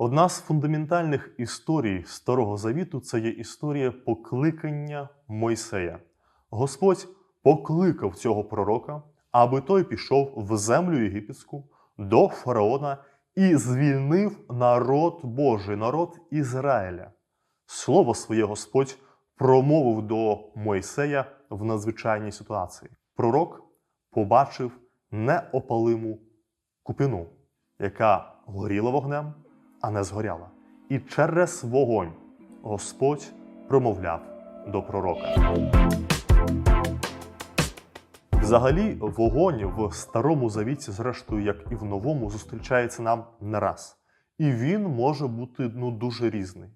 Одна з фундаментальних історій Старого Завіту це є історія покликання Мойсея. Господь покликав цього пророка, аби той пішов в землю єгипетську до фараона і звільнив народ Божий, народ Ізраїля. Слово своє Господь промовив до Мойсея в надзвичайній ситуації. Пророк побачив неопалиму купину, яка горіла вогнем, а не згоряла. І через вогонь Господь промовляв до пророка. Взагалі, вогонь в старому завіті, зрештою, як і в новому, зустрічається нам не раз. І він може бути ну, дуже різний.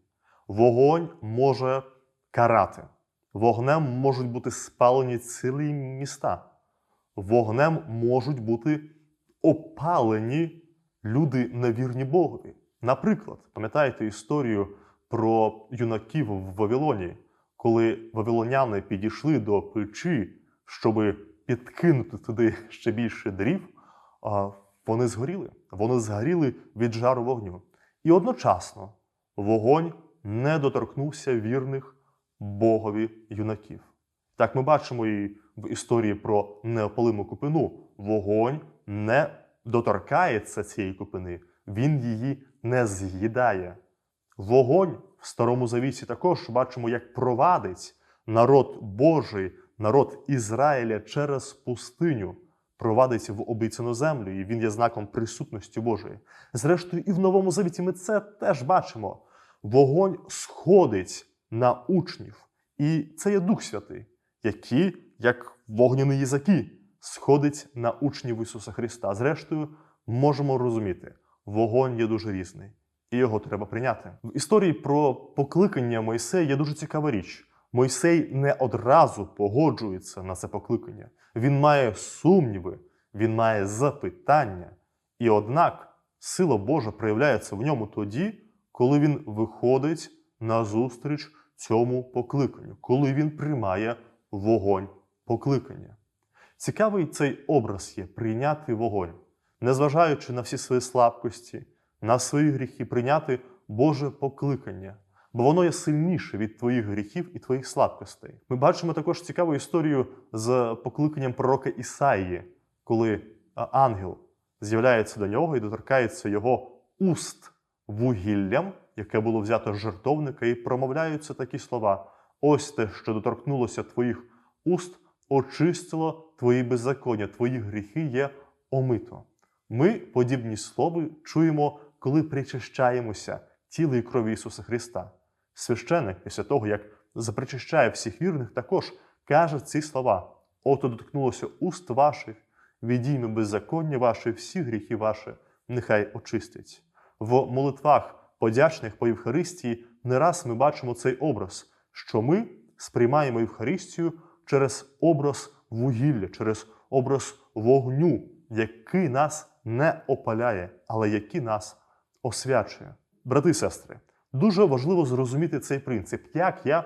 Вогонь може карати, вогнем можуть бути спалені цілі міста, вогнем можуть бути опалені люди невірні Богові. Наприклад, пам'ятаєте історію про юнаків в Вавилоні, коли вавилоняни підійшли до печі, щоби підкинути туди ще більше дрів, вони згоріли. Вони згоріли від жару вогню. І одночасно вогонь не доторкнувся вірних Богові юнаків. Так ми бачимо і в історії про неопалиму купину. Вогонь не доторкається цієї купини, він її не з'їдає. Вогонь в Старому Завіті також бачимо, як провадить народ Божий, народ Ізраїля через пустиню, провадить в обіцяну землю, і він є знаком присутності Божої. Зрештою, і в Новому Завіті ми це теж бачимо. Вогонь сходить на учнів, і це є Дух Святий, який, як вогняні язики, сходить на учнів Ісуса Христа. Зрештою, можемо розуміти, вогонь є дуже різний, і його треба прийняти. В історії про покликання Мойсея є дуже цікава річ. Мойсей не одразу погоджується на це покликання. Він має сумніви, він має запитання. І однак сила Божа проявляється в ньому тоді, коли він виходить на зустріч цьому покликанню, коли він приймає вогонь покликання. Цікавий цей образ є прийняти вогонь, незважаючи на всі свої слабкості, на свої гріхи, прийняти Боже покликання, бо воно є сильніше від твоїх гріхів і твоїх слабкостей. Ми бачимо також цікаву історію з покликанням пророка Ісаїї, коли ангел з'являється до нього і доторкається його уст вугіллям, яке було взято з жертовника, і промовляються такі слова: ось те, що доторкнулося твоїх уст, очистило твої беззаконня, твої гріхи є омито. Ми подібні слова чуємо, коли причащаємося тіла і крові Ісуса Христа. Священник, після того, як запричащає всіх вірних, також каже ці слова: ото доткнулося уст ваших, відійме беззаконня ваше, всі гріхи ваші, нехай очистить. В молитвах, подячних по Євхаристії, не раз ми бачимо цей образ, що ми сприймаємо Євхаристію через образ вугілля, через образ вогню, який нас не опаляє, але який нас освячує. Брати і сестри, дуже важливо зрозуміти цей принцип, як я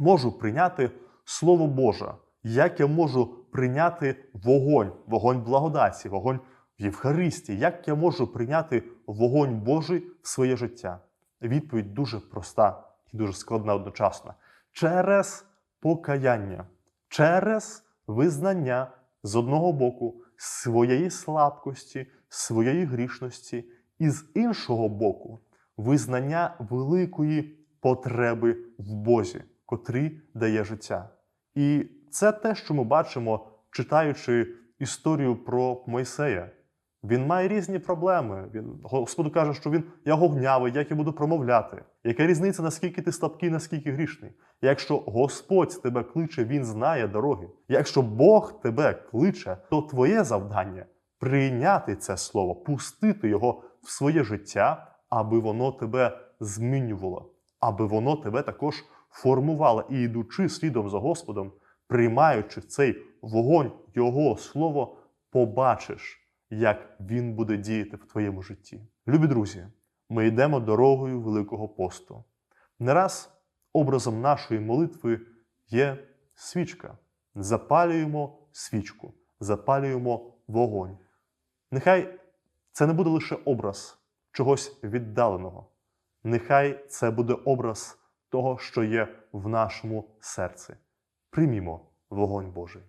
можу прийняти Слово Боже, як я можу прийняти вогонь, вогонь благодаті, вогонь в Євхаристії, як я можу прийняти вогонь Божий в своє життя? Відповідь дуже проста і дуже складна одночасно. Через покаяння, через визнання з одного боку своєї слабкості, своєї грішності, і з іншого боку, визнання великої потреби в Бозі, котрий дає життя. І це те, що ми бачимо, читаючи історію про Мойсея. Він має різні проблеми. Він Господу каже, що він я гогнявий, як я буду промовляти. Яка різниця, наскільки ти слабкий, наскільки грішний? Якщо Господь тебе кличе, Він знає дороги. Якщо Бог тебе кличе, то твоє завдання прийняти це слово, пустити його в своє життя, аби воно тебе змінювало, аби воно тебе також формувало і йдучи слідом за Господом, приймаючи цей вогонь, Його слово, побачиш як він буде діяти в твоєму житті. Любі друзі, ми йдемо дорогою Великого посту. Не раз образом нашої молитви є свічка. Запалюємо свічку, запалюємо вогонь. Нехай це не буде лише образ чогось віддаленого. Нехай це буде образ того, що є в нашому серці. Приймімо вогонь Божий.